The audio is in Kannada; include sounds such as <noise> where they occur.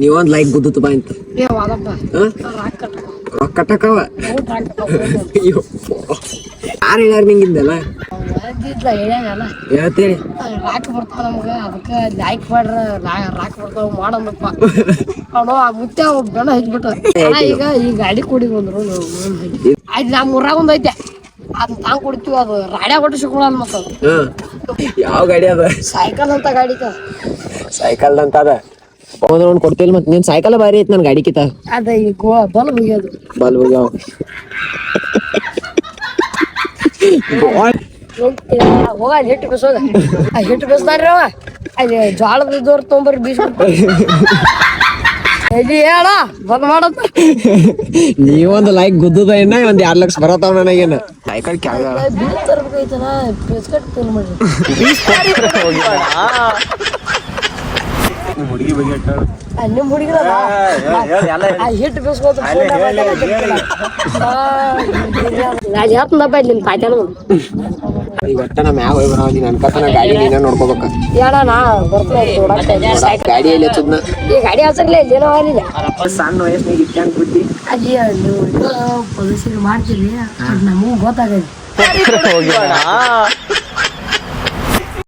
ನೀವೊಂದ್ ಲೈಕ್ ಗುದ್ದು ಬಾ ಅಂತ. ರೊಕ್ಕ ಅಯ್ಯೋ ಯಾರು ಹೇಳ್ಯಾರ ನಿಂಗಿಂದಲ್ಲ ಹೇಳ್ತೇಳಿ ರಾಕ್ ಬರ್ತಾವ ನಮ್ಗ. ಅದಕ್ಕ ಲೈಕ್ ಮಾಡ್ರ ರಾಕ್ ಬರ್ತಾವ ಮಾಡಂದಪ್ಪ ಅವನು <laughs> ಆ ಒಬ್ಬ ಗಣ ಹಚ್ಬಿಟ್ಟ. ಈಗ ಈ ಗಾಡಿ ಕೊಡಿ ಬಂದ್ರು ಆಯ್ತು ನಮ್ಮ ಊರಾಗ ಒಂದ್ ಐತೆ. ಅದ್ ತಾಂಗ್ ಕೊಡ್ತೀವಿ ಅದು ರಾಡ್ಯ ಒಟ್ಟು ಸಿಕ್ಕೊಳಲ್ಲ ಮತ್ತ ಯಾವ ಗಾಡಿ ಅದ? ಸೈಕಲ್ ಅಂತ ಗಾಡಿ ಸೈಕಲ್ ಅಂತ ಅದ. ಹೋದ್ರ ಒಂದ್ ಕೊಡ್ತಿಲ್ಲ ಮತ್ ನಿನ್ ಸೈಕಲ್ ಬಾರಿ ಐತಿ ನನ್ ಗಾಡಿ ಕಿತ ಅದ ಈ ಗೋ ಬಲ್ ಮುಗಿಯೋದು ಬಲ್ ಹೋಗ್ಯಾವ. ಹೋಗ ಅಲ್ಲಿ ಹಿಟ್ಟು ಬಿಸೋದ ಆ ಹಿಟ್ಟು ಬಿಸ್ತಾರ್ರಿ ಅವ ಅಲ್ಲಿ ಜ್ವಾಳದ ಇದ್ದವ್ರು ತೊಗೊಂಬರ್ರಿ ಬೀಸ್ ಎಲ್ಲಿ ಹೇಳ? ಬಂದ್ ಮಾಡತ್ತ ನೀವೊಂದ್ ಲೈಕ್ ಗುದ್ದದ ಏನ ಒಂದ್ ಎರಡ್ ಲಕ್ಷ ಬರತಾವ ನನಗೇನ ಸೈಕಲ್ ಕೆಳಗ. ಬೀಸ್ ತರ್ಬೇಕೈತನ ಬಿಸ್ಕಟ್ ಮಾಡ್ರಿ ಹುಡುಗಿ ಬಗ್ಗೆ ಹೇಳ್ತಾಳೆ. ಆ, ನಿಮ್ ಹುಡುಗಿರ ಆ ಹಿಟ್ಟು ಬಿಸ್ಕೋತ ಗಾಡಿ ಹತ್ತನಪ್ಪ ಇಲ್ಲಿ ನಿಮ್ ತಾತ್ಯಾನ ಈಗ ಒಟ್ಟ ಹೋಗಿ ಬರೋ ನೀನ್ ಅನ್ಕತನ ಗಾಡಿ ನೀನ ನೋಡ್ಕೋಬೇಕ. ಹೇಳ ನಾ ಬರ್ತೀನಿ ಗಾಡಿ ಎಲ್ಲಿ ಹಚ್ಚದ್ನ ಈ ಗಾಡಿ ಹಚ್ಚರ್ಲಿ ಇಲ್ಲಿ ಏನೋ ಆಗಲಿಲ್ಲ. ಸಣ್ಣ ವಯಸ್ಸಿನಾಗ ಇಟ್ಟಾಂಗ್ ಬುದ್ಧಿ ಅಲ್ಲಿ ನೀವು ಪೊಲೀಸರಿಗೆ ಮಾಡ್ತೀರಿ ನಮಗೂ ಗೊತ್ತಾಗೈತಿ